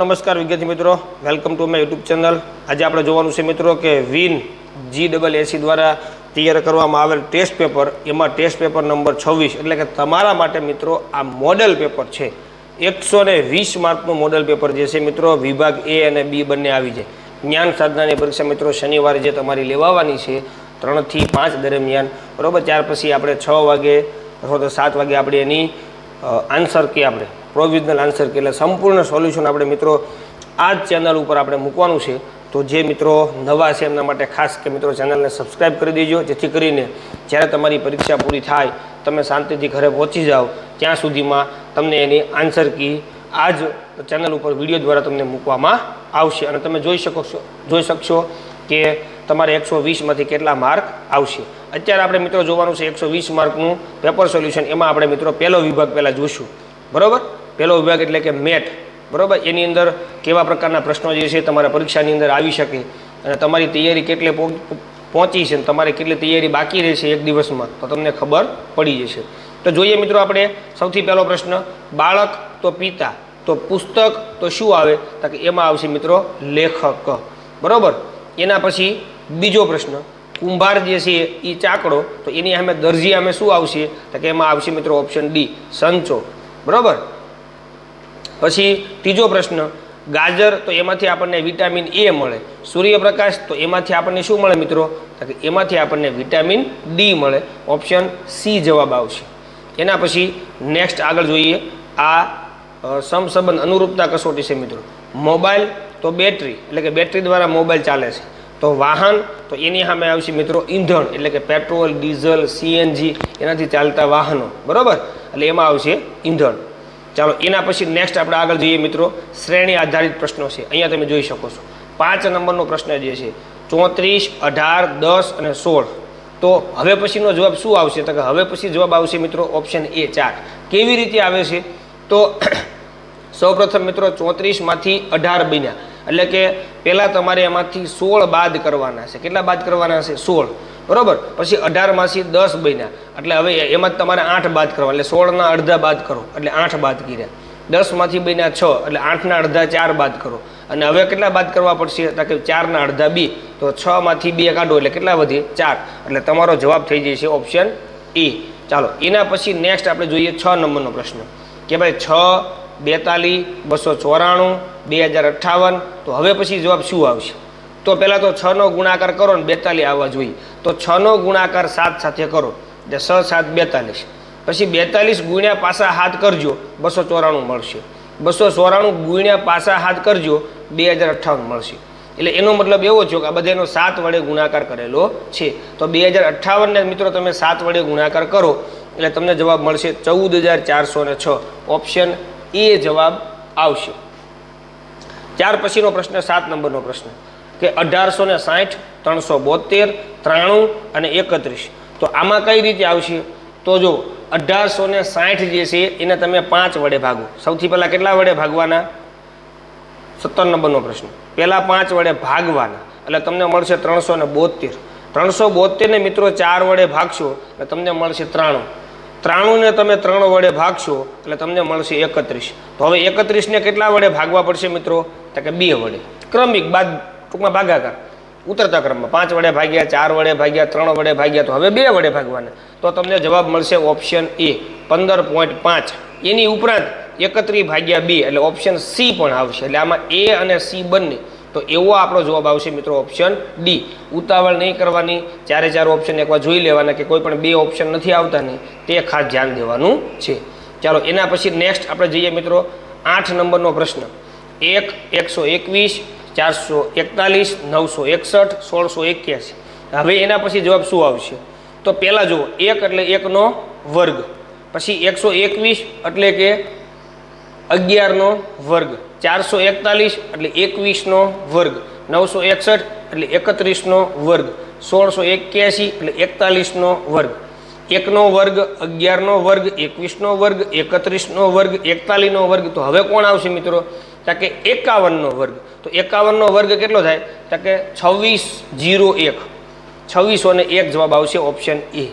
નમસ્કાર વિદ્યાર્થી મિત્રો. Welcome to my YouTube channel આજે આપણે જોવાનું છે મિત્રો કે વિન જી ડબલ એસી દ્વારા તૈયાર કરવામાં આવેલ ટેસ્ટ પેપર એમાં ટેસ્ટ પેપર નંબર છવ્વીસ. એટલે કે તમારા માટે મિત્રો આ મોડેલ પેપર છે. એકસો ને વીસ માર્કનું મોડેલ પેપર જે છે મિત્રો, વિભાગ એ અને બી બંને આવી જાય. જ્ઞાન સાધનાની પરીક્ષા મિત્રો શનિવારે જે તમારી લેવાવાની છે ત્રણથી પાંચ દરમિયાન. બરાબર? ત્યાર પછી આપણે છ વાગે અથવા તો સાત વાગે આપણે એની આન્સર કે આપણે. પ્રોવિઝનલ આન્સર કે એટલે સંપૂર્ણ સોલ્યુશન આપણે મિત્રો આ જ ચેનલ ઉપર આપણે મૂકવાનું છે. તો જે મિત્રો નવા છે એમના માટે ખાસ કે મિત્રો ચેનલને સબસ્ક્રાઈબ કરી દેજો. જેથી કરીને જ્યારે તમારી પરીક્ષા પૂરી થાય, તમે શાંતિથી ઘરે પહોંચી જાઓ, ત્યાં સુધીમાં તમને એની આન્સર કી આ જ ચેનલ ઉપર વીડિયો દ્વારા તમને મૂકવામાં આવશે. અને તમે જોઈ શકો છો, જોઈ શકશો કે તમારે એકસો વીસમાંથી કેટલા માર્ક આવશે. અત્યારે આપણે મિત્રો જોવાનું છે એકસો વીસ માર્કનું પેપર સોલ્યુશન એમાં આપણે મિત્રો પહેલો વિભાગ પહેલાં જોઈશું બરાબર? પહેલો વિભાગ એટલે કે મેટ, બરાબર? એની અંદર કેવા પ્રકારના પ્રશ્નો જે છે તમારા પરીક્ષાની અંદર આવી શકે અને તમારી તૈયારી કેટલે પહોં- પહોંચી છે અને તમારે કેટલી તૈયારી બાકી રહેશે એક દિવસમાં, તો તમને ખબર પડી જશે. તો જોઈએ મિત્રો આપણે સૌથી પહેલો પ્રશ્ન, બાળક તો પિતા, તો પુસ્તક તો શું આવે? તો કે એમાં આવશે મિત્રો લેખક, બરાબર? એના પછી બીજો પ્રશ્ન, કુંભાર જે છે એ ચાકડો, તો એની સામે દરજી સામે શું આવશે? તો કે એમાં આવશે મિત્રો ઓપ્શન ડી, સંચો, બરાબર? પછી ત્રીજો પ્રશ્ન, ગાજર તો એમાંથી આપણને વિટામિન એ મળે. સૂર્યપ્રકાશ તો એમાંથી આપણને શું મળે મિત્રો? કે એમાંથી આપણને વિટામિન ડી મળે. ઓપ્શન સી જવાબ આવશે. એના પછી નેક્સ્ટ આગળ જોઈએ. આ સમસંબંધ અનુરૂપતા કસોટી છે મિત્રો. મોબાઈલ તો બેટરી, એટલે કે બેટરી દ્વારા મોબાઈલ ચાલે છે. તો વાહન તો એની સામે આવશે મિત્રો ઈંધણ, એટલે કે પેટ્રોલ, ડીઝલ, સીએનજી, એનાથી ચાલતા વાહનો. બરાબર? એટલે એમાં આવશે ઈંધણ. ચાલો, એના પછી નેક્સ્ટ આપણે આગળ જઈએ મિત્રો. શ્રેણી આધારિત પ્રશ્નો છે. અહીંયા તમે જોઈ શકો છો. પાંચ નંબરનો પ્રશ્ન જે છે, ચોત્રીસ, અઢાર, દસ અને સોળ. તો હવે પછીનો જવાબ શું આવશે? તો કે હવે પછી જવાબ આવશે મિત્રો ઓપ્શન એ ચાર. કેવી રીતે આવે છે? તો સૌપ્રથમ મિત્રો, ચોત્રીસમાંથી અઢાર બન્યા. એટલે કે પહેલાં તમારે એમાંથી સોળ બાદ કરવાના છે. કેટલા બાદ કરવાના છે? સોળ. બરોબર? પછી અઢાર માસી દસ બન્યા. એટલે હવે એમાં જ તમારે આઠ બાદ કરવા. એટલે સોળના અડધા બાદ કરો. એટલે આઠ બાદ કર્યા. દસમાંથી બન્યા છ. એટલે આઠના અડધા ચાર બાદ કરો. અને હવે કેટલા બાદ કરવા પડશે? તો કે ચારના અડધા બી. તો છમાંથી બે કાઢો. એટલે કેટલા વધે? ચાર. એટલે તમારો જવાબ થઈ જશે ઓપ્શન એ. ચાલો, એના પછી નેક્સ્ટ આપણે જોઈએ છ નંબરનો પ્રશ્ન. કે ભાઈ છ, બેતાલીસ, બસો ચોરાણું, બે હજાર અઠ્ઠાવન. તો હવે પછી જવાબ શું આવશે? તો પહેલાં તો છનો ગુણાકાર કરો ને બેતાલીસ આવવા જોઈએ. તો છનો ગુણાકાર સાત સાથે કરો. એટલે છ, સાત, બેતાલીસ. પછી બેતાલીસ ગુણ્યા પાસા હાથ કરજો, બસો ચોરાણું મળશે. બસો ચોરાણું ગુણ્યા પાસા હાથ કરજો, બે હજાર અઠ્ઠાવન મળશે. એટલે એનો મતલબ એવો થયો કે આ બધાનો સાત વડે ગુણાકાર કરેલો છે. તો બે હજાર અઠ્ઠાવનને મિત્રો તમે સાત વડે ગુણાકાર કરો. એટલે તમને જવાબ મળશે ચૌદ હજાર ચારસો ને છ. ઓપ્શન એ જવાબ આવશે. ત્યાર પછીનો પ્રશ્ન, સાત નંબરનો પ્રશ્ન. કે અઢારસો ને સાઠ, ત્રણસો બોતેર, ત્રાણું અને એકત્રીસ. તો આમાં કઈ રીતે આવશે? તો જો અઢારસો ને સાઠ જે છે, એને તમે પાંચ વડે ભાગો. સૌથી પહેલાં કેટલા વડે ભાગવાના? સત્તર નંબરનો પ્રશ્ન. પહેલાં પાંચ વડે ભાગવાના. એટલે તમને મળશે ત્રણસો ને બોતેર. ત્રણસો બોતેરને મિત્રો ચાર વડે ભાગશો, એટલે તમને મળશે ત્રાણું. ત્રાણુંને તમે ત્રણ વડે ભાગશો, એટલે તમને મળશે એકત્રીસ. તો હવે એકત્રીસને કેટલા વડે ભાગવા પડશે મિત્રો? તો કે બે વડે. ક્રમિક બાદ ટૂંકમાં ભાગાકાર ઉતરતા ક્રમમાં પાંચ વડે ભાગ્યા, ચાર વડે ભાગ્યા, ત્રણ વડે ભાગ્યા, તો હવે બે વડે ભાગવાના. તો તમને જવાબ મળશે ઓપ્શન એ, પંદર પોઈન્ટ પાંચ. એની ઉપરાંત એકત્રી ભાગ્યા બે, એટલે ઓપ્શન સી પણ આવશે. એટલે આમાં એ અને સી બંને. તો એવો આપણો જવાબ આવશે મિત્રો ઓપ્શન ડી. ઉતાવળ નહીં કરવાની. ચારે ચાર ઓપ્શન એકવાર જોઈ લેવાના કે કોઈ પણ બે ઓપ્શન નથી આવતા નહીં તે ખાસ ધ્યાન દેવાનું છે. ચાલો, એના પછી નેક્સ્ટ આપણે જઈએ મિત્રો આઠ નંબરનો પ્રશ્ન. એક, એકસો એકવીસ ચારસો એકતાલીસ, નવસો એકસઠ, સોળસો એક્યાસી. હવે એના પછી જવાબ શું આવશે? તો પહેલાં જુઓ, એક એટલે એકનો વર્ગ. પછી એકસો એકવીસ એટલે કે અગિયારનો વર્ગ. ચારસો એકતાલીસ એટલે એકવીસનો વર્ગ. નવસો એકસઠ એટલે એકત્રીસનો વર્ગ. સોળસો એક્યાસી એટલે એકતાલીસનો વર્ગ. એકનો વર્ગ, અગિયારનો વર્ગ, એકવીસનો વર્ગ, એકત્રીસનો વર્ગ, એકતાલીસનો વર્ગ. તો હવે કોણ આવશે મિત્રો? કારણ કે એકાવનનો વર્ગ. તો એકાવનનો વર્ગ કેટલો થાય? તો કે છવ્વીસ જીરો એક. છવ્વીસો ને એક જવાબ આવશે ઓપ્શન એ.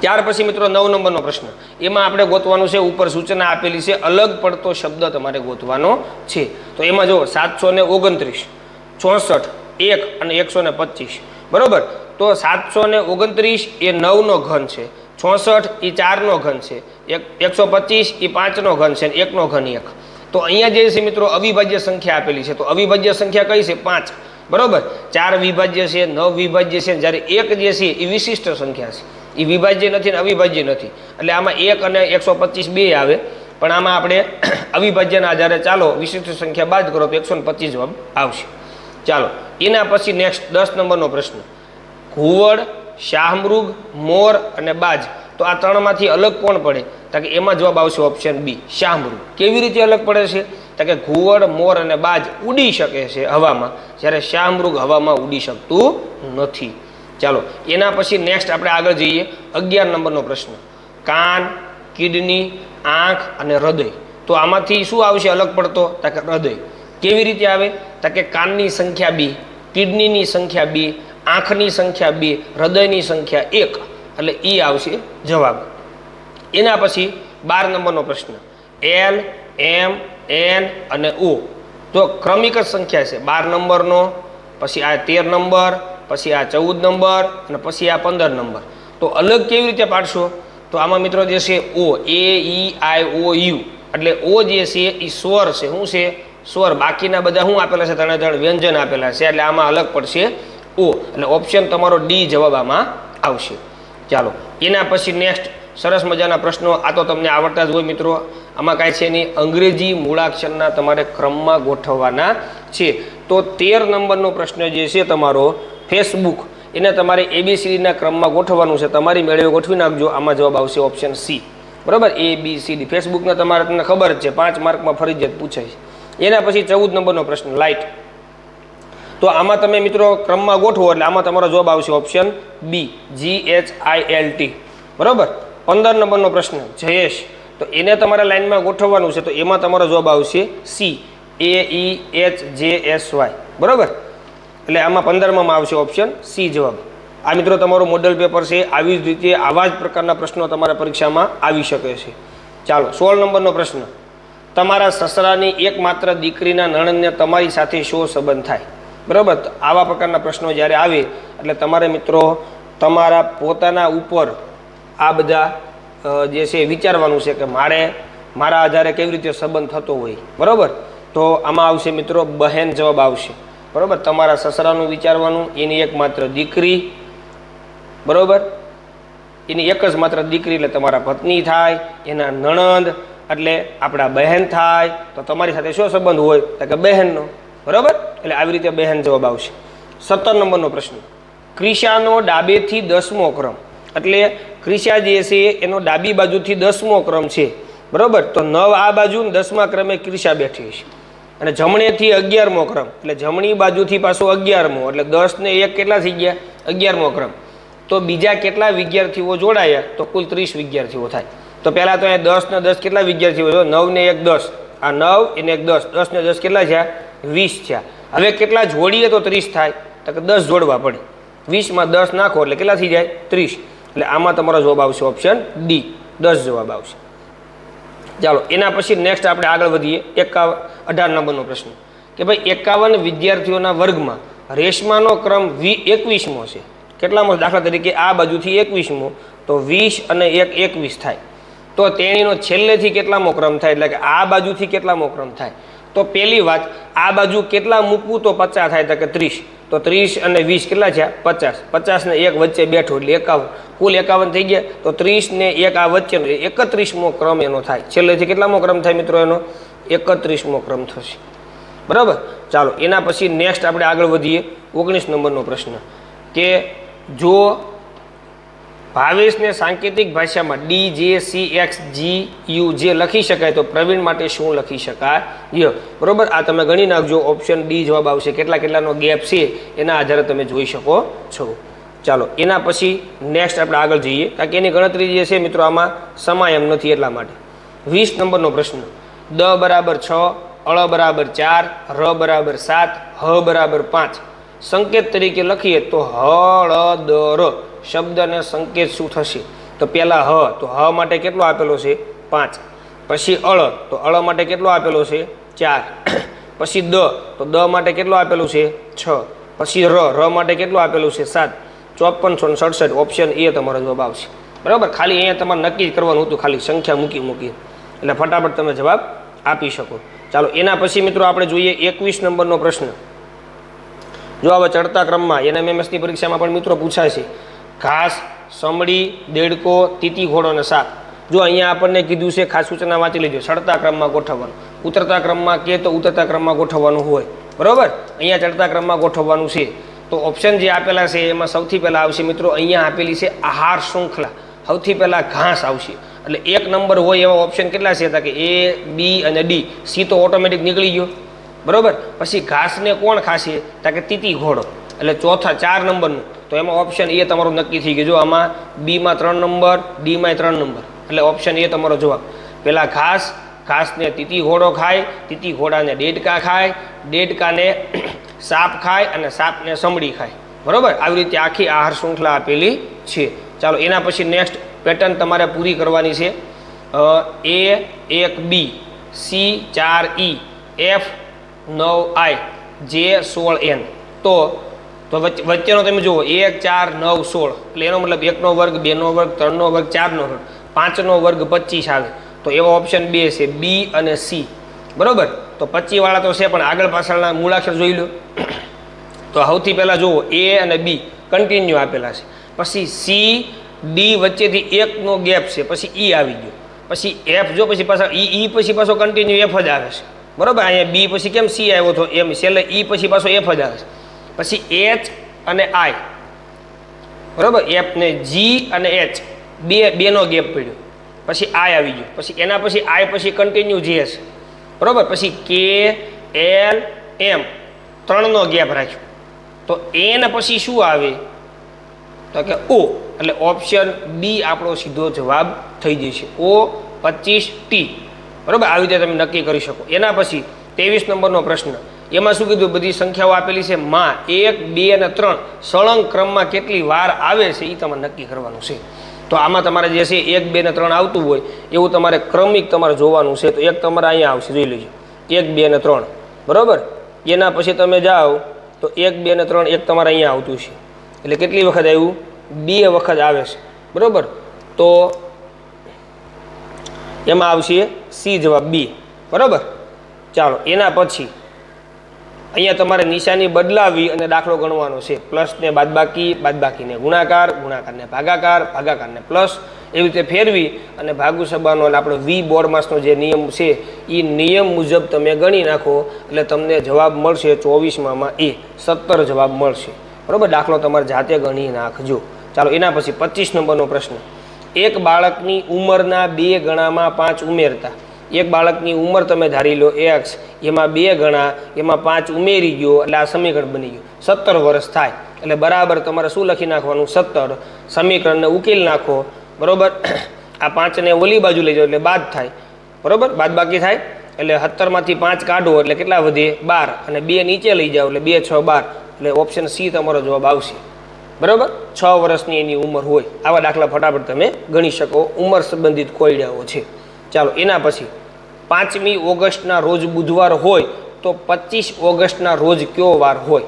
ત્યાર પછી મિત્રો નવ નંબરનો પ્રશ્ન. એમાં આપણે ગોતવાનું છે, ઉપર સૂચના આપેલી છે, અલગ પડતો શબ્દ તમારે ગોતવાનો છે. તો એમાં જો સાતસો ને ઓગણત્રીસ, ચોસઠ, એક અને એકસો ને પચીસ. બરાબર? તો સાતસો ને ઓગણત્રીસ એ નવનો ઘન છે. ચોસઠ એ ચારનો ઘન છે. એક એકસો પચીસ એ પાંચનો ઘન છે એકનો ઘન એક. તો અહીંયા જે છે મિત્રો અવિભાજ્ય સંખ્યા આપેલી છે. તો અવિભાજ્ય સંખ્યા કઈ છે? પાંચ. બરોબર? ચાર વિભાજ્ય છે, નવ વિભાજ્ય છે, જ્યારે એક જે છે એ વિશિષ્ટ સંખ્યા છે. એ વિભાજ્ય નથી ને અવિભાજ્ય નથી. એટલે આમાં એક અને એકસો પચીસ બે આવે. પણ આમાં આપણે અવિભાજ્યના આધારે ચાલો વિશિષ્ટ સંખ્યા બાદ કરો તો એકસો પચીસ જવાબ આવશે. ચાલો, એના પછી નેક્સ્ટ દસ નંબરનો પ્રશ્ન. ઘુવડ, શાહમૃગ, મોર અને બાજ તો આ ત્રણમાંથી અલગ કોણ પડે? તો કે એમાં જવાબ આવશે ઓપ્શન બી શાહમૃગ કેવી રીતે અલગ પડે છે? તો કે ઘુવડ, મોર અને બાજ ઉડી શકે છે હવામાં. જ્યારે શ્યામૃગ હવામાં ઉડી શકતું નથી. ચાલો, એના પછી નેક્સ્ટ આપણે આગળ જઈએ. અગિયાર નંબરનો પ્રશ્ન. કાન, કિડની, આંખ અને હૃદય. તો આમાંથી શું આવશે અલગ પડતો? તો કે હૃદય. કેવી રીતે આવે? તો કે કાનની સંખ્યા બી, કિડનીની સંખ્યા બી, આંખની સંખ્યા બે, હૃદયની સંખ્યા એક. એટલે એ આવશે જવાબ. એના પછી બાર નંબરનો પ્રશ્ન. એલ એમ એન અને ઓ તો ક્રમિક જ સંખ્યા છે, બાર નંબરનો, પછી આ તેર નંબર, પછી આ ચૌદ નંબર અને પછી આ પંદર નંબર. તો અલગ કેવી રીતે પાડશો? તો આમાં મિત્રો જે છે, ઓ, એ, ઈ, આઈ, ઓ, યુ. એટલે ઓ જે છે એ સ્વર છે. શું છે? સ્વર. બાકીના બધા શું આપેલા છે? ત્રણે ત્રણ વ્યંજન આપેલા છે. એટલે આમાં અલગ પડશે ઓ. એટલે ઓપ્શન તમારો ડી જવાબ આમાં આવશે. ચાલો. એના પછી નેક્સ્ટ સરસ મજાના પ્રશ્નો. આ તો તમને આવડતા જ હોય મિત્રો. આમાં કાંઈ છે નહીં. અંગ્રેજી મૂળાક્ષરના તમારે ક્રમમાં ગોઠવવાના છે. તો તેર નંબરનો પ્રશ્ન જે છે તમારો ફેસબુક એને તમારે એબીસીડીના ક્રમમાં ગોઠવવાનું છે. તમારી મેળવે ગોઠવી નાખજો. આમાં જવાબ આવશે ઓપ્શન સી બરાબર? એ બી સી ડી ફેસબુકના તમારે તમને ખબર જ છે. પાંચ માર્કમાં ફરજિયાત પૂછાય એના પછી ચૌદ નંબરનો પ્રશ્ન લાઇટ તો આમાં તમે મિત્રો ક્રમમાં ગોઠવો એટલે આમાં તમારો જવાબ આવશે option B G H I L T બરાબર? પંદર નંબરનો પ્રશ્ન, જયેશ. તો એને તમારે લાઇનમાં ગોઠવવાનું છે, તો એમાં તમારો જવાબ આવશે C A E H J S Y બરાબર? એટલે આમાં પંદરમાં આવશે ઓપ્શન સી જવાબ. આ મિત્રો તમારું મોડલ પેપર છે, આવી જ રીતે આવા જ પ્રકારના પ્રશ્નો તમારા પરીક્ષામાં આવી શકે છે. ચાલો, સોળ નંબરનો પ્રશ્ન. તમારા સસરાની એકમાત્ર દીકરીના નણંદને તમારી સાથે શો સંબંધ થાય? બરાબર? આવા પ્રકારના પ્રશ્નો જ્યારે આવે, એટલે તમારે મિત્રો તમારા પોતાના ઉપર આ બધા જે છે વિચારવાનું છે કે મારે મારા આધારે કેવી રીતે સંબંધ થતો હોય. બરાબર? તો આમાં આવશે મિત્રો બહેન જવાબ આવશે. બરાબર? તમારા સસરાનું વિચારવાનું, એની એકમાત્ર દીકરી. બરાબર? એની એક જ માત્ર દીકરી એટલે તમારા પત્ની થાય, એના નણંદ એટલે આપણા બહેન થાય. તો તમારી સાથે શું સંબંધ હોય? તો કે બહેનનો. બરાબર? એટલે આવી રીતે બહેન જવાબ આવશે. સત્તર નંબરનો પ્રશ્ન. ક્રિશાનો ડાબેથી દસમો ક્રમ. એટલે ક્રિશા જે છે, એનો ડાબી બાજુથી દસમો ક્રમ છે. બરાબર? તો નવ આ બાજુ દસમા ક્રમે ક્રિશા બેઠી છે અને જમણેથી અગિયારમો ક્રમ. એટલે જમણી બાજુથી પાછો અગિયારમો. એટલે દસ ને એક કેટલા થઈ ગયા? અગિયારમો ક્રમ. તો બીજા કેટલા વિદ્યાર્થીઓ જોડાયા? તો કુલ ત્રીસ વિદ્યાર્થીઓ થાય. તો પહેલાં તો અહીંયા દસ ને દસ કેટલા વિદ્યાર્થીઓ નવ ને એક દસ. આ નવ એને એક દસ. દસ ને દસ કેટલા છે વીસ છે હવે કેટલા જોડીએ તો ત્રીસ થાય. તો કે દસ જોડવા પડે. વીસમાં દસ નાખો એટલે કેટલા થઈ જાય? ત્રીસ. એટલે આમાં તમારો જવાબ આવશે ઓપ્શન ડી દસ જવાબ આવશે. ચાલો, એના પછી નેક્સ્ટ આપણે આગળ વધીએ. એકાવન અઢાર નંબરનો પ્રશ્ન. કે ભાઈ, એકાવન વિદ્યાર્થીઓના વર્ગમાં રેશમાનો ક્રમ વી, એકવીસમો છે. કેટલામો દાખલા તરીકે આ બાજુથી એકવીસમો. તો વીસ અને એક એકવીસ થાય. તો તેણીનો છેલ્લેથી કેટલામો ક્રમ થાય? એટલે કે આ બાજુથી કેટલામો ક્રમ થાય? તો પહેલી વાત, આ બાજુ કેટલા મૂકવું તો પચાસ થાય, તો કે ત્રીસ. તો ત્રીસ અને વીસ કેટલા છે પચાસ. પચાસ ને એક વચ્ચે બેઠો એટલે એકાવન. કુલ એકાવન થઈ ગયા, તો ત્રીસ ને એક આ વચ્ચેનો એકત્રીસમો ક્રમ એનો થાય. છેલ્લેથી કેટલામો ક્રમ થાય મિત્રો એનો? એકત્રીસમો ક્રમ થશે. બરાબર? ચાલો, એના પછી નેક્સ્ટ આપણે આગળ વધીએ. ઓગણીસ નંબરનો પ્રશ્ન. કે જો ભાવેશને સાંકેતિક ભાષામાં ડી, જે, સી, એક્સ, જી, યુ જે લખી શકાય તો પ્રવીણ માટે શું લખી શકાય? ય. બરોબર? આ તમે ગણી નાખજો. ઓપ્શન ડી જવાબ આવશે. કેટલા કેટલાનો ગેપ છે એના આધારે તમે જોઈ શકો છો. ચાલો, એના પછી નેક્સ્ટ આપણે આગળ જઈએ. કારણ કે એની ગણતરી જે છે મિત્રો આમાં સમાય એમ નથી એટલા માટે. વીસ નંબરનો પ્રશ્ન. દ બરાબર છ અળ બરાબર ચાર, ર બરાબર સાત, હ બરાબર પાંચ. સંકેત તરીકે લખીએ તો હળ ળ, દ, ર. શબ્દ અને સંકેત શું થશે? તો પહેલાં હ, તો હ માટે કેટલો આપેલો છે? પાંચ. પછી અળ, તો અળ માટે કેટલો આપેલો છે? ચાર. પછી દ, તો દ માટે કેટલો આપેલું છે? છ. પછી ર ર માટે કેટલું આપેલું છે? સાત. ચોપનસો ને સડસઠ, ઓપ્શન એ તમારો જવાબ આવશે. બરાબર? ખાલી અહીંયા તમારે નક્કી જ કરવાનું હતું, ખાલી સંખ્યા મૂકી મૂકી. એટલે ફટાફટ તમે જવાબ આપી શકો. ચાલો, એના પછી મિત્રો આપણે જોઈએ એકવીસ નંબરનો પ્રશ્ન. જો હવે ચડતા ક્રમમાં, એનએમએમએસની પરીક્ષામાં પણ મિત્રો પૂછાય છે ઘાસ, સમડી, દેડકો, તીતી, ઘોડો અને સાપ. જો અહીંયા આપણને કીધું છે, ખાસ સૂચના વાંચી લેજો. ચડતા ક્રમમાં ગોઠવવાનું. ઉતરતા ક્રમમાં કે તો ઉતરતા ક્રમમાં ગોઠવવાનું હોય. બરાબર? અહીંયા ચડતા ક્રમમાં ગોઠવવાનું છે. તો ઓપ્શન જે આપેલા છે, એમાં સૌથી પહેલાં આવશે મિત્રો, અહીંયા આપેલી છે આહાર શૃંખલા. સૌથી પહેલાં ઘાસ આવશે. એટલે એક નંબર હોય એવા ઓપ્શન કેટલા છે? હતા કે એ, બી અને ડી. સી તો ઓટોમેટિક નીકળી ગયો. બરાબર? પછી ઘાસને કોણ ખાશે? તા કે તીતી, ઘોડો. એટલે ચોથા, ચાર નંબરનું. તો એમાં ઓપ્શન એ તમારું નક્કી થઈ ગયું. જો આમાં બીમાં ત્રણ નંબર ડીમાં ત્રણ નંબર એટલે ઓપ્શન એ તમારો જવાબ. પહેલાં ઘાસ, ઘાસને તીતી ઘોડો ખાય, તીતી ઘોડાને ડેડકા ખાય ડેડકાને સાપ ખાય અને સાપને સમડી ખાય. બરાબર? આવી રીતે આખી આહાર શૃંખલા આપેલી છે. ચાલો, એના પછી નેક્સ્ટ પેટર્ન તમારે પૂરી કરવાની છે. એ એક બી સી ચાર ઈ એફ નવ આઈ જે સોળ એન તો તો વચ્ચે- વચ્ચેનો તમે જુઓ, એક, ચાર, નવ, સોળ. એટલે એનો મતલબ એકનો વર્ગ, બેનો વર્ગ, ત્રણનો વર્ગ, ચારનો વર્ગ. પાંચનો વર્ગ પચીસ આવે. તો એવો ઓપ્શન બે છે બી અને સી બરાબર? તો પચીવાળા તો છે, પણ આગળ પાછળના મૂળાક્ષર જોઈ લો. તો સૌથી પહેલાં જુઓ એ અને બી કન્ટિન્યુ આપેલા છે. પછી સી ડી વચ્ચેથી એકનો ગેપ છે. પછી ઈ આવી ગયો. પછી એફ જો, પછી પાછા ઈ ઈ પછી પાછો કન્ટિન્યુ એફ જ આવે છે. બરાબર? અહીંયા બી પછી કેમ સી આવ્યો હતો એમ છેલ્લે ઈ પછી પાછો એફ જ આવે છે. પછી એચ અને આઈ બરાબર? એફને જી અને એચ બે, બેનો ગેપ પડ્યો. પછી આઈ આવી ગયો. પછી એના પછી આઈ પછી કન્ટિન્યુ જી છે બરાબર? પછી કે એલ એમ ત્રણનો ગેપ રાખ્યો. તો એને પછી શું આવે? તો કે ઓ એટલે ઓપ્શન બી આપણો સીધો જવાબ થઈ જશે. ઓ પચીસ ટી બરાબર? આવી રીતે તમે નક્કી કરી શકો. એના પછી ત્રેવીસ નંબરનો પ્રશ્ન. એમાં શું કીધું? બધી સંખ્યાઓ આપેલી છે. માં એક, બે અને ત્રણ. સળંગ ક્રમમાં કેટલી વાર આવે છે એ તમારે નક્કી કરવાનું છે. તો આમાં તમારે જે છે એક, બે ને ત્રણ આવતું હોય, એવું તમારે ક્રમિક તમારે જોવાનું છે. તો એક તમારે અહીંયા આવશે, જોઈ લેજો. એક, બે ને ત્રણ. બરાબર? એના પછી તમે જાઓ, તો એક, બે ને ત્રણ એક તમારે અહીંયા આવતું છે. એટલે કેટલી વખત આવ્યું? બે વખત આવે છે. બરાબર? તો એમાં આવશે સી જવાબ બી. બરાબર? ચાલો, એના પછી અહીંયા તમારે નિશાની બદલાવી અને દાખલો ગણવાનો છે. પ્લસને બાદબાકી, બાદબાકીને ગુણાકાર, ગુણાકારને ભાગાકાર, ભાગાકારને પ્લસ એવી રીતે ફેરવી અને ભાગુ સભાનો એટલે આપણો વી બોર્ડ માસનો જે નિયમ છે એ નિયમ મુજબ તમે ગણી નાખો એટલે તમને જવાબ મળશે ચોવીસમાં એ સત્તર જવાબ મળશે. બરાબર? દાખલો તમારે જાતે ગણી નાખજો. ચાલો, એના પછી પચીસ નંબરનો પ્રશ્ન. એક બાળકની ઉંમરના બે ગણામાં પાંચ ઉમેરતા. એક બાળકની ઉંમર તમે ધારી લો એક્સ એમાં બે ગણા, એમાં પાંચ ઉમેરી ગયો, એટલે આ સમીકરણ બની ગયું. સત્તર વર્ષ થાય, એટલે બરાબર તમારે શું લખી નાખવાનું? સત્તર. સમીકરણને ઉકેલ નાખો, બરાબર? આ પાંચને ઓલી બાજુ લઈ જાઓ, એટલે બાદ થાય. બરાબર? બાદ બાકી થાય? એટલે સત્તરમાંથી પાંચ કાઢો, એટલે કેટલા વધે? બાર. અને બે નીચે લઈ જાઓ, એટલે બે, છ, બાર. એટલે ઓપ્શન સી તમારો જવાબ આવશે. બરાબર? છ વર્ષની એની ઉંમર હોય. આવા દાખલા ફટાફટ તમે ગણી શકો. ઉંમર સંબંધિત કોયડાઓ છે. ચાલો, એના પછી પાંચમી ઓગસ્ટના રોજ બુધવાર હોય તો પચીસ ઓગસ્ટના રોજ કયો વાર હોય?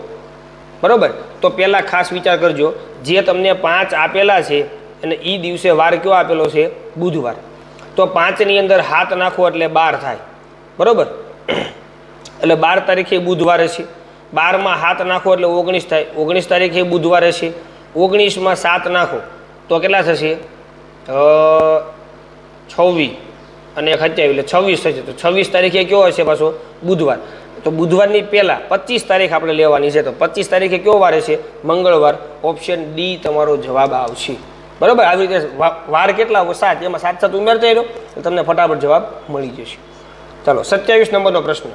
બરાબર? તો પહેલાં ખાસ વિચાર કરજો, જે તમને પાંચ આપેલા છે અને એ દિવસે વાર કયો આપેલો છે? બુધવાર. તો પાંચની અંદર હાથ નાખો એટલે બાર થાય. બરાબર? એટલે બાર તારીખે બુધવારે છે. બારમાં હાથ નાખો એટલે ઓગણીસ થાય. ઓગણીસ તારીખે બુધવારે છે. ઓગણીસમાં સાત નાખો. તો કેટલા થશે? છવ્વીસ. અને એક સત્યાવીસ એટલે છવ્વીસ થશે. તો છવ્વીસ તારીખે કયો હશે પાછો? બુધવાર. તો બુધવારની પહેલાં પચીસ તારીખ આપણે લેવાની છે. તો પચીસ તારીખે કયો વાર છે મંગળવાર. ઓપ્શન ડી તમારો જવાબ આવશે. બરાબર? આવી રીતે વાર કેટલા? સાત. એમાં સાત સાત ઉમેરતા રહ્યો તમને ફટાફટ જવાબ મળી જશે. ચાલો, સત્યાવીસ નંબરનો પ્રશ્ન.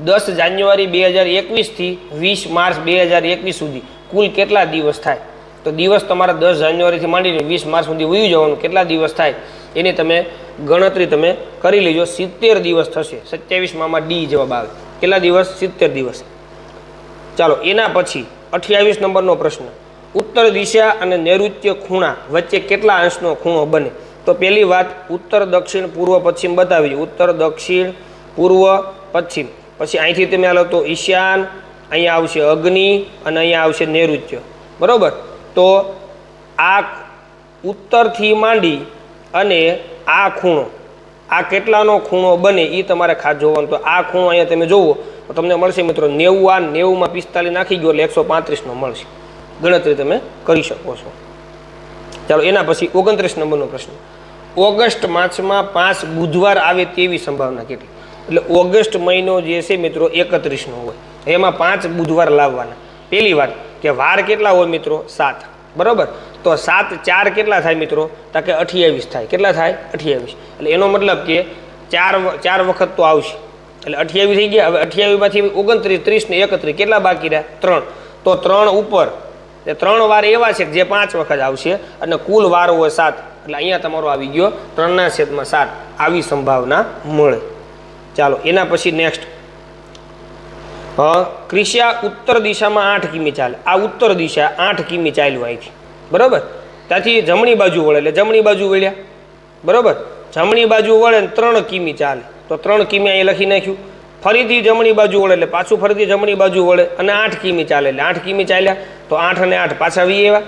દસ જાન્યુઆરી બે હજાર એકવીસથી વીસ માર્ચ બે હજાર એકવીસ સુધી કુલ કેટલા દિવસ થાય? તો દિવસ તમારા દસ જાન્યુઆરીથી માંડીને વીસ માર્ચ સુધી વયું જવાનું. કેટલા દિવસ થાય? એની તમે ગણતરી તમે કરી લેજો, સિત્તેર દિવસ થશે. સત્યાવીસમાં ડી જવાબ આવે. કેટલા દિવસ? સિત્તેર દિવસ. ચાલો, એના પછી અઠ્યાવીસ નંબરનો પ્રશ્ન. ઉત્તર દિશા અને નૈઋત્ય ખૂણા વચ્ચે કેટલા અંશનો ખૂણો બને? તો પહેલી વાત ઉત્તર, દક્ષિણ, પૂર્વ, પશ્ચિમ બતાવી ઉત્તર, દક્ષિણ, પૂર્વ, પશ્ચિમ. પછી અહીંથી તમે આલો તો ઈશાન, અહીંયા આવશે અગ્નિ અને અહીંયા આવશે નૈઋત્ય. બરાબર? તો આ ઉત્તરથી માંડી અને આ ખૂણો, આ કેટલાનો ખૂણો બને એ તમારે ખાસ જોવાનું. તો આ ખૂણો અહીંયા તમે જોવો, તો તમને મળશે મિત્રો નેવું આ નેવુંમાં પિસ્તાલીસ નાખી ગયો એટલે એકસો પાંત્રીસનો મળશે. ગણતરી તમે કરી શકો છો. ચાલો, એના પછી ઓગણત્રીસ નંબરનો પ્રશ્ન. ઓગસ્ટ માસમાં પાંચ બુધવાર આવે તેવી સંભાવના કેટલી? એટલે ઓગસ્ટ મહિનો જે છે મિત્રો એકત્રીસનો હોય. એમાં પાંચ બુધવાર લાવવાના. પહેલી વાત કે વાર કેટલા હોય મિત્રો? સાત. બરાબર? તો સાત ચાર કેટલા થાય મિત્રો? તો કે અઠ્યાવીસ થાય. કેટલા થાય? અઠ્યાવીસ. એટલે એનો મતલબ કે ચાર ચાર વખત તો આવશે. એટલે અઠ્યાવીસ થઈ ગયા. હવે અઠ્યાવીસમાંથી ઓગણત્રીસ, ત્રીસ ને એકત્રીસ કેટલા બાકી રહ્યા? ત્રણ. તો ત્રણ ઉપર. એ ત્રણ વાર એવા છે જે પાંચ વખત આવશે અને કુલ વાર હોય સાત. એટલે અહીંયા તમારો આવી ગયો ત્રણના છેદમાં સાત. આવી સંભાવના મળે. ચાલો, એના પછી નેક્સ્ટ ક્રિશિયા ઉત્તર દિશામાં આઠ કિમી ચાલે. આ ઉત્તર દિશા આઠ કિમી ચાલ્યું અહીંથી બરાબર? ત્યાંથી જમણી બાજુ વળે. એટલે જમણી બાજુ વળ્યા. બરાબર? જમણી બાજુ વળે ને ત્રણ કિમી ચાલે. તો ત્રણ કિમી અહીં લખી નાખ્યું. ફરીથી જમણી બાજુ વળે એટલે પાછું ફરીથી જમણી બાજુ વળે અને આઠ કિમી ચાલે. એટલે આઠ કિમી ચાલ્યા. તો આઠ અને આઠ પાછા વી એવા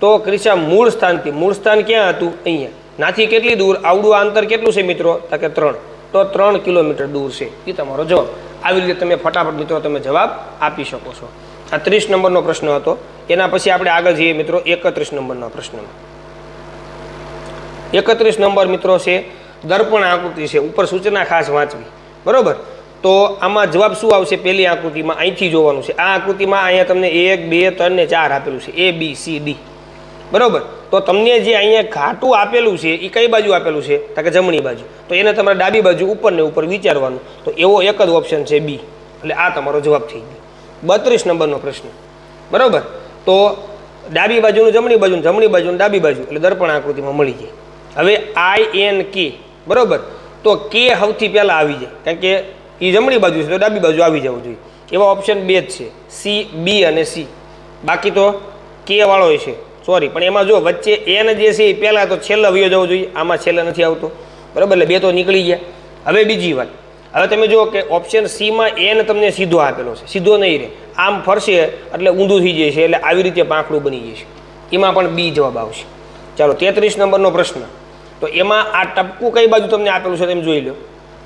તો ક્રિશા મૂળ સ્થાનથી, મૂળ સ્થાન ક્યાં હતું? અહીંયા. નાથી કેટલી દૂર? આવડું અંતર કેટલું છે મિત્રો? તો કે ત્રણ. તો ત્રણ કિલોમીટર દૂર છે. એ તમારો જવાબ. આવી રીતે તમે ફટાફટ મિત્રો તમે જવાબ આપી શકો છો. આ ત્રીસ નંબરનો પ્રશ્ન હતો. એના પછી આપણે આગળ જઈએ મિત્રો, એકત્રીસ નંબરના પ્રશ્નમાં. એકત્રીસ નંબર મિત્રો છે, દર્પણ આકૃતિ છે, ઉપર સૂચના ખાસ વાંચવી. બરાબર? તો આમાં જવાબ શું આવશે પહેલી આકૃતિમાં? અહીંથી જોવાનું છે. આ આકૃતિમાં અહીંયા તમને એક, બે, ત્રણ ને ચાર આપેલું છે. એ બી સી ડી બરોબર? તો તમને જે અહીંયા ઘાટું આપેલું છે એ કઈ બાજુ આપેલું છે? તો કે જમણી બાજુ. તો એને તમારે ડાબી બાજુ ઉપર ને ઉપર વિચારવાનું. તો એવો એક જ ઓપ્શન છે બી એટલે આ તમારો જવાબ થઈ ગયો. બત્રીસ નંબરનો પ્રશ્ન. બરાબર? તો ડાબી બાજુનું જમણી બાજુ જમણી બાજુનું ડાબી બાજુ એટલે દર્પણ આકૃતિમાં મળી જાય. હવે આઈ, એન, કે, બરાબર? તો કે સૌથી પહેલાં આવી જાય. કારણ કે એ જમણી બાજુ છે, તો ડાબી બાજુ આવી જવું જોઈએ. એવા ઓપ્શન બે જ છે, સી, બી અને સી. બાકી તો કે વાળો છે. સોરી પણ એમાં જો વચ્ચે એન જે છે એ પહેલાં તો છેલ્લા વયો જવો જોઈએ. આમાં છેલ્લે નથી આવતો. બરાબર? એટલે બે તો નીકળી ગયા. હવે બીજી વાત. હવે તમે જુઓ કે ઓપ્શન સીમાં એન તમને સીધો આપેલો છે. સીધો નહીં રહે આમ ફરશે એટલે ઊંધું થઈ જશે એટલે આવી રીતે પાંખડું બની જશે. એમાં પણ બી જવાબ આવશે. ચાલો, તેત્રીસ નંબરનો પ્રશ્ન. તો એમાં આ ટપકું કઈ બાજુ તમને આપેલું છે તમે જોઈ લો.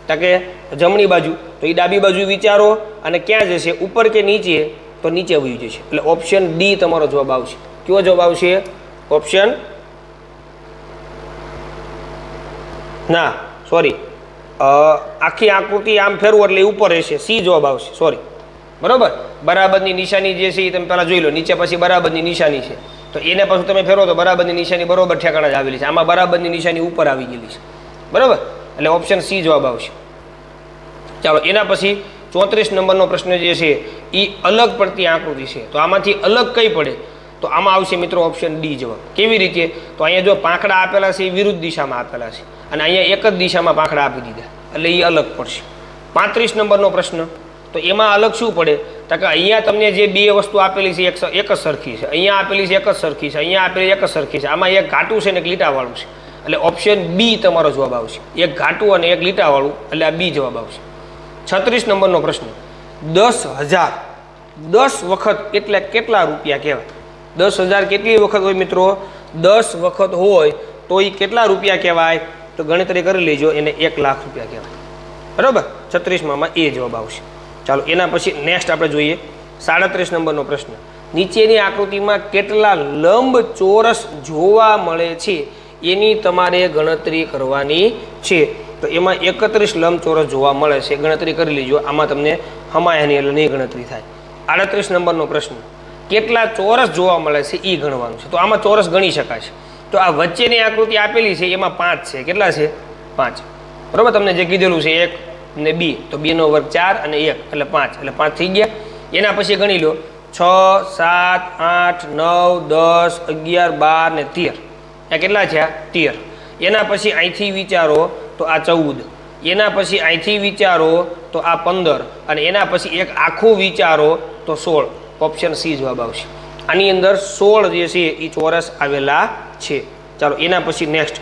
તો કે જમણી બાજુ. તો એ ડાબી બાજુ વિચારો અને ક્યાં જશે? ઉપર કે નીચે? તો નીચે વયું જશે. એટલે ઓપ્શન ડી તમારો જવાબ આવશે. કયો જવાબ આવશે? ઓપ્શન ના સોરી આખી આકૃતિ આમ ફેરવું એટલે ઉપર રહેશે. સી જવાબ આવશે. સોરી બરાબર? બરાબરની નિશાની જે છે એ તમે પહેલાં જોઈ લો. નીચે પછી બરાબરની નિશાની છે. તો એને પાછું તમે ફેરવો તો બરાબરની નિશાની બરોબર ઠેકાણા જ આવેલી છે. આમાં બરાબરની નિશાની ઉપર આવી ગયેલી છે. બરાબર? એટલે ઓપ્શન સી જવાબ આવશે. ચાલો, એના પછી ચોત્રીસ નંબરનો પ્રશ્ન જે છે એ અલગ પડતી આકૃતિ છે. તો આમાંથી અલગ કઈ પડે? તો આમાં આવશે મિત્રો ઓપ્શન ડી જવાબ. કેવી રીતે? તો અહીંયા જો પાંખડા આપેલા છે એ વિરુદ્ધ દિશામાં આપેલા છે. અને અહીંયા એક જ દિશામાં પાંખડા આપી દીધા. એટલે એ અલગ પડશે. પાંત્રીસ નંબરનો પ્રશ્ન. તો એમાં અલગ શું પડે? તો કે અહીંયા તમને જે બે વસ્તુ આપેલી છે, એક એક જ સરખી છે. અહીંયા આપેલી છે, એક જ સરખી છે. અહીંયા આપેલી એક જ સરખી છે. આમાં એક ઘાટું છે ને એક લીટાવાળું છે. એટલે ઓપ્શન બી તમારો જવાબ આવશે. એક ઘાટું અને એક લીટાવાળું, એટલે આ બી જવાબ આવશે. છત્રીસ નંબરનો પ્રશ્ન. દસ હજાર. દસ વખત એટલે કેટલા રૂપિયા કહેવાય? દસ હજાર કેટલી વખત હોય મિત્રો? દસ વખત હોય તો એ કેટલા રૂપિયા કહેવાય? તો ગણતરી કરી લેજો, એને એક લાખ રૂપિયા કહેવાય. બરાબર? છત્રીસમાં એ જવાબ આવશે. ચાલો, એના પછી નેક્સ્ટ આપણે જોઈએ. સાડત્રીસ નંબરનો પ્રશ્ન. નીચેની આકૃતિમાં કેટલા લંબ ચોરસ જોવા મળે છે? એની તમારે ગણતરી કરવાની છે. તો એમાં એકત્રીસ લંબચોરસ જોવા મળે છે. ગણતરી કરી લેજો. આમાં તમને હમાયાની એટલે નહીં ગણતરી થાય. આડત્રીસ નંબરનો પ્રશ્ન. કેટલા ચોરસ જોવા મળે છે? એ ગણવાનું છે. તો આમાં ચોરસ ગણી શકાય છે. તો આ વચ્ચેની આકૃતિ આપેલી છે, એમાં પાંચ છે. કેટલા છે? પાંચ. બરાબર? તમને જે કીધેલું છે, એક ને બી, તો બેનો વર્ગ ચાર અને એક, એટલે પાંચ. એટલે પાંચ થઈ ગયા. એના પછી ગણી લો. છ, સાત, આઠ, નવ, દસ, અગિયાર, બાર ને તેર. આ કેટલા છે? તેર. એના પછી અહીંથી વિચારો, તો આ ચૌદ. એના પછી અહીંથી વિચારો, તો આ પંદર. અને એના પછી એક આખું વિચારો, તો સોળ. ઓપ્શન સી જવાબ આવશે. આની અંદર સોળ જે છે એ ચોરસ આવેલા છે. ચાલો, એના પછી નેક્સ્ટ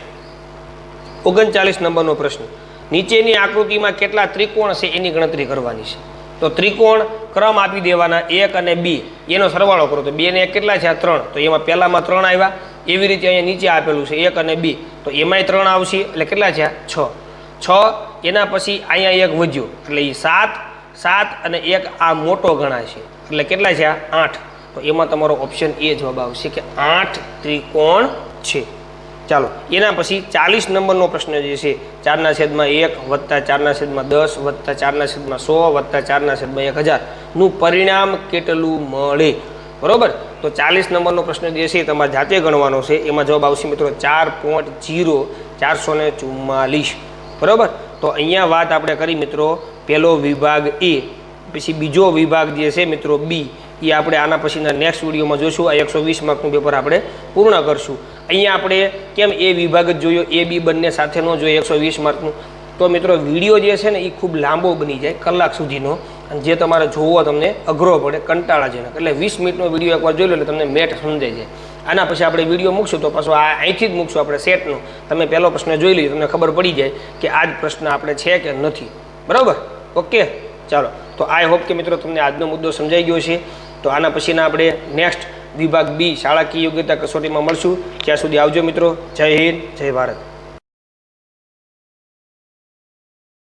ઓગણચાલીસ નંબરનો પ્રશ્ન. નીચેની આકૃતિમાં કેટલા ત્રિકોણ છે એની ગણતરી કરવાની છે. તો ત્રિકોણ ક્રમ આપી દેવાના એક અને બી. એનો સરવાળો કરો. તો બે ને એક કેટલા છે આ ત્રણ. તો એમાં પહેલામાં ત્રણ આવ્યા. એવી રીતે અહીંયા નીચે આપેલું છે એક અને બી. તો એમાંય ત્રણ આવશે. એટલે કેટલા છે? છ. છ, એના પછી અહીંયા એક વધ્યો. એટલે એ સાત સાત અને એક આ મોટો ગણાય છે. એટલે કેટલા છે આઠ. તો એમાં તમારો ઓપ્શન એ જવાબ આવશે કે આઠ ત્રિકોણ છે. ચાલો, એના પછી ચાલીસ નંબરનો પ્રશ્ન જે છે, ચારના છેદમાં એક વત્તા ચારના છેદમાં દસ વત્તા ચારના છેદમાં સો વત્તા ચારના છેદમાં એક હજારનું પરિણામ કેટલું મળે? બરોબર? તો ચાલીસ નંબરનો પ્રશ્ન જે છે, તમારે જાતે ગણવાનો છે. એમાં જવાબ આવશે મિત્રો ચાર પોઈન્ટ જીરો ચારસો ને ચુમ્માલીસ. બરાબર? તો અહીંયા વાત આપણે કરી મિત્રો પહેલો વિભાગ એ, પછી બીજો વિભાગ જે છે મિત્રો બી એ આપણે આના પછીના નેક્સ્ટ વિડીયોમાં જોઈશું આ એકસો વીસ માર્કનું પેપર આપણે પૂર્ણ કરશું. અહીંયા આપણે કેમ એ વિભાગ જ જોયો, એ, બી બંને સાથે ન જોઈએ એકસો વીસ માર્કનું. તો મિત્રો, વીડિયો જે છે ને, એ ખૂબ લાંબો બની જાય કલાક સુધીનો. અને જે તમારે જોવો તમને અઘરો પડે, કંટાળાજનક. એટલે વીસ મિનિટનો વીડિયો એકવાર જોઈ લો, એટલે તમને મેટ સમજાઈ જાય. આના પછી આપણે વીડિયો મૂકશું, તો પાછો આ અહીંથી જ મૂકશું આપણે સેટનો તમે પહેલો પ્રશ્ન જોઈ લઈએ તમને ખબર પડી જાય કે આ જ પ્રશ્ન આપણે છે કે નથી. બરાબર? ઓકે? ચાલો. તો આઈ હોપ કે મિત્રો, તમને આજનો મુદ્દો સમજાઈ ગયો છે તો આના પછીના આપણે નેક્સ્ટ વિભાગ બી શાળાકીય યોગ્યતા કસોટીમાં મળશું. ત્યાં સુધી આવજો મિત્રો. જય હિન્દ, જય ભારત.